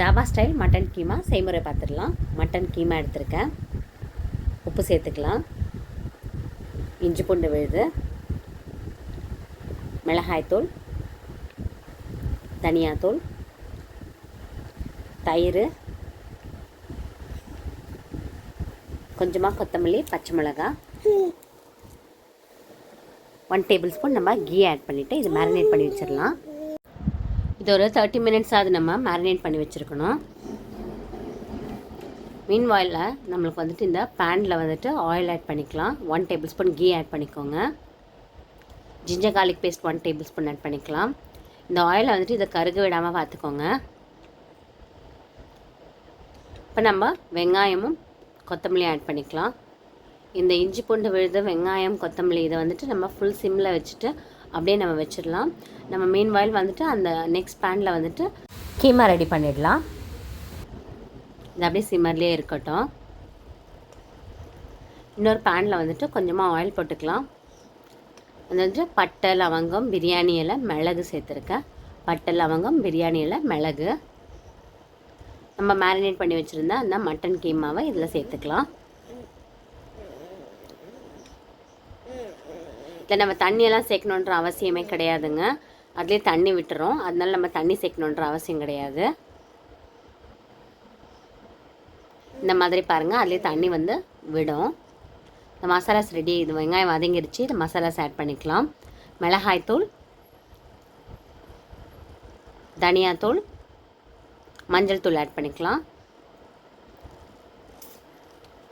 Dhaba style mutton keema. செய்முறை பார்த்துடலாம். Mutton keema எடுத்திருக்கேன். உப்பு சேர்த்துக்கலாம். இஞ்சி பூண்டு விழுது. மிளகாய்த்தூள் தனியாத்தூள் தயிர் கொஞ்சமாக கொத்தமல்லி பச்சை மிளகாய். ஒன் டேபிள் ஸ்பூன் நம்ம கீ ஆட் பண்ணிவிட்டு இது மேரினேட் பண்ணி வச்சிடலாம். இது ஒரு தேர்ட்டி மினிட்ஸ் ஆகுது நம்ம மேரினேட் பண்ணி வச்சுருக்கணும். மீன் வாயிலில் நம்மளுக்கு வந்துட்டு இந்த பேனில் வந்துட்டு ஆயில் ஆட் பண்ணிக்கலாம். One table spoon ghee add பண்ணிக்கோங்க. Ginger garlic paste one table spoon add பண்ணிக்கலாம். இந்த ஆயிலை வந்துட்டு இதை கருக விடாமல் பார்த்துக்கோங்க. இப்போ நம்ம வெங்காயமும் கொத்தமல்லி ஆட் பண்ணிக்கலாம். இந்த இஞ்சி பூண்டு விழுது வெங்காயம் கொத்தமல்லி இதை வந்துட்டு நம்ம ஃபுல் சிம்மில் வச்சுட்டு அப்படியே நம்ம வச்சிடலாம். நம்ம மீன் வாயில் வந்துட்டு அந்த நெக்ஸ்ட் பேனில் வந்துட்டு கீமா ரெடி பண்ணிடலாம். இது அப்படியே சிம்மர்லேயே இருக்கட்டும். இன்னொரு பேனில் வந்துட்டு கொஞ்சமாக ஆயில் போட்டுக்கலாம். அது வந்துட்டு பட்டை லவங்கம் பிரியாணி இலை மிளகு சேர்த்துருக்கேன். பட்டை லவங்கம் பிரியாணி இலை மிளகு. நம்ம மேரினேட் பண்ணி வச்சுருந்தா அந்த மட்டன் கீமாவை இதில் சேர்த்துக்கலாம். இதில் நம்ம தண்ணியெல்லாம் சேர்க்கணுன்ற அவசியமே கிடையாதுங்க. அதுலேயே தண்ணி விட்டுறோம். அதனால நம்ம தண்ணி சேர்க்கணுன்ற அவசியம் கிடையாது. இந்த மாதிரி பாருங்கள் அதுலேயே தண்ணி வந்து விடும். இந்த மசாலாஸ் ரெடி இது வெங்காயம் வதங்கிருச்சு. இந்த மசாலாஸ் ஆட் பண்ணிக்கலாம். மிளகாய்த்தூள் தனியாத்தூள் மஞ்சள் தூள் ஆட் பண்ணிக்கலாம்.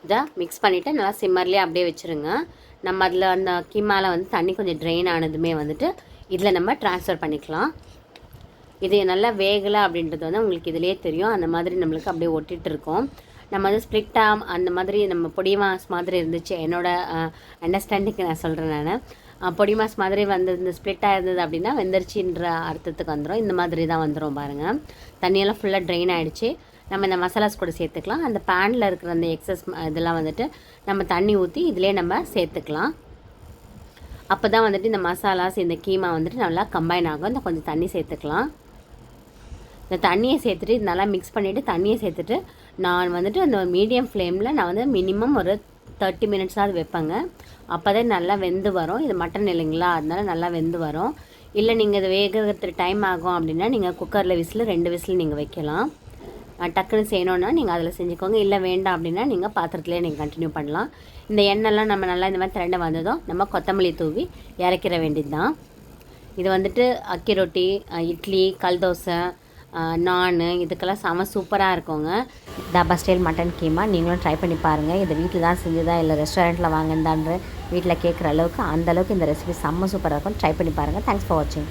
இதை மிக்ஸ் பண்ணிவிட்டு நல்லா சிம்மர்லேயே அப்படியே வச்சுருங்க. நம்ம அதில் அந்த கிம்மால் வந்து தண்ணி கொஞ்சம் ட்ரெயின் ஆனதுமே வந்துட்டு இதில் நம்ம ட்ரான்ஸ்ஃபர் பண்ணிக்கலாம். இது நல்லா வேகலை அப்படின்றது வந்து உங்களுக்கு இதிலே தெரியும். அந்த மாதிரி நம்மளுக்கு அப்படியே ஒட்டிகிட்டு இருக்கோம். நம்ம வந்து ஸ்ப்ளிட்டாக அந்த மாதிரி நம்ம பொடி மாஸ் மாதிரி இருந்துச்சு. என்னோடய அண்டர்ஸ்டாண்டிங்க்கு நான் சொல்கிறேன் நான். பொடி மாஸ் மாதிரி வந்து இந்த ஸ்ப்ளிட்டாக இருந்தது அப்படின்னா வெந்தரிச்சின்ற அர்த்தத்துக்கு வந்துடும் இந்த மாதிரி தான் வந்துடும் பாருங்கள் தண்ணியெல்லாம் ஃபுல்லாக ட்ரெயின் ஆகிடுச்சு நம்ம இந்த மசாலாஸ் கூட சேர்த்துக்கலாம். அந்த பேனில் இருக்கிற அந்த எக்ஸஸ் இதெல்லாம் வந்துட்டு நம்ம தண்ணி ஊற்றி இதிலே நம்ம சேர்த்துக்கலாம். அப்போ தான் வந்துட்டு இந்த மசாலாஸ் இந்த கீமா வந்துட்டு நல்லா கம்பைன் ஆகும். இந்த கொஞ்சம் தண்ணி சேர்த்துக்கலாம். இந்த தண்ணியை சேர்த்துட்டு இது நல்லா மிக்ஸ் பண்ணிவிட்டு தண்ணியை சேர்த்துட்டு நான் வந்துட்டு அந்த மீடியம் ஃப்ளேமில் நான் வந்து மினிமம் ஒரு தேர்ட்டி மினிட்ஸாவது வைப்பேங்க. அப்போ தான் நல்லா வெந்து வரும். இது மட்டன் இல்லைங்களா? அதனால நல்லா வெந்து வரும். இல்லை நீங்கள் இது வேகிறதுக்கு டைம் ஆகும் அப்படின்னா நீங்கள் குக்கரில் விசில் ரெண்டு விசில் நீங்கள் வைக்கலாம். டக்குன்னு செய்யணுன்னா நீங்கள் அதில் செஞ்சுக்கோங்க. இல்லை வேண்டாம் அப்படின்னா நீங்கள் பாத்திரத்துலேயே நீங்கள் கண்டினியூ பண்ணலாம். இந்த எண்ணெய்லாம் நம்ம நல்லா இந்த மாதிரி திரண்ட வந்ததும் நம்ம கொத்தமல்லி தூவி இறக்கிற வேண்டியது தான் இது வந்துட்டு அக்கி ரொட்டி இட்லி கல் தோசை நான் இதுக்கெல்லாம் செம சூப்பராக இருக்குங்க. தாபா ஸ்டைல் மட்டன் கீமா நீங்களும் ட்ரை பண்ணி பாருங்கள் இது வீட்டில் தான் செஞ்சுதா இல்லை ரெஸ்டாரண்ட்டில் வாங்கினதான்ற வீட்டில் கேட்குற அளவுக்கு அந்தளவுக்கு இந்த ரெசிபி செம்ம சூப்பராக இருக்கும். ட்ரை பண்ணி பாருங்கள் தேங்க்ஸ் ஃபார் வாட்சிங்